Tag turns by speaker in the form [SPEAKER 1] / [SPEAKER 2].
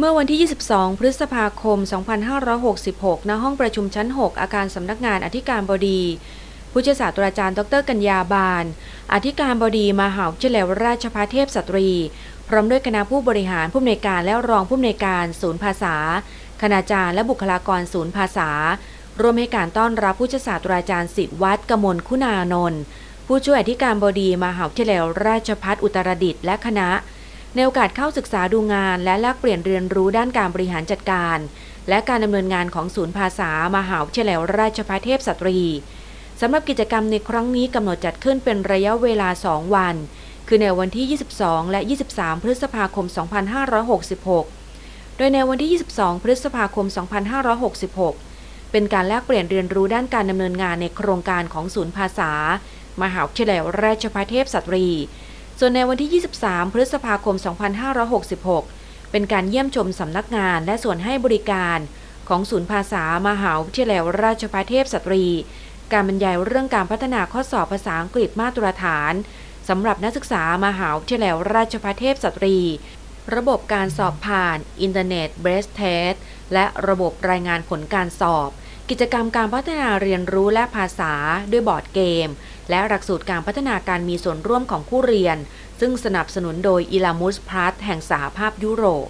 [SPEAKER 1] เมื่อวันที่ 22 พฤษภาคม 2566 ณ ห้องประชุมชั้น 6 อาคารสำนักงานอธิการบดี ผู้ช่วยศาสตราจารย์ ดร กัญญาบาล อธิการบดีมหาวิทยาลัยราชภัฏเทพสตรี พร้อมด้วยคณะผู้บริหารผู้อำนวยการและรองผู้อำนวยการศูนย์ภาษา คณาจารย์และบุคลากรศูนย์ภาษา ร่วมให้การต้อนรับผู้ช่วยศาสตราจารย์สิทธิวัฒน์กมลคุณานนท์ผู้ช่วยอธิการบดีมหาวิทยาลัยราชภัฏอุตรดิตถ์และคณะ ในโอกาสเข้าศึกษาดูงาน และแลกเปลี่ยนเรียนรู้ด้านการบริหารจัดการ และการดำเนินงานของศูนย์ภาษามหาวิทยาลัยราชภัฏเทพสตรีสำหรับกิจกรรมในครั้งนี้กำหนดจัดขึ้นเป็นระยะเวลา 2 วัน คือในวันที่ 22 และ 23 พฤษภาคม 2566 โดยในวันที่ 22 พฤษภาคม 2566 เป็นการแลกเปลี่ยนเรียนรู้ด้านการดำเนินงานในโครงการของศูนย์ภาษา มหาวิทยาลัยราชภัฏเทพสตรี ส่วนในวันที่ 23 พฤษภาคม 2566 เป็นการเยี่ยมชมสำนักงานและส่วนให้บริการของศูนย์ภาษามหาวิทยาลัยราชภัฏเทพสตรี การบรรยายเรื่องการพัฒนาข้อสอบภาษาอังกฤษมาตรฐานสำหรับนักศึกษามหาวิทยาลัยราชภัฏเทพสตรี ระบบการสอบผ่านอินเทอร์เน็ตเบสเทสและระบบรายงานผลการสอบ กิจกรรมการพัฒนาเรียนรู้และภาษาด้วยบอร์ดเกม และหลักสูตรการพัฒนาการมีส่วนร่วมของผู้เรียน ซึ่งสนับสนุนโดยอิลามุสพลัสแห่งสหภาพยุโรป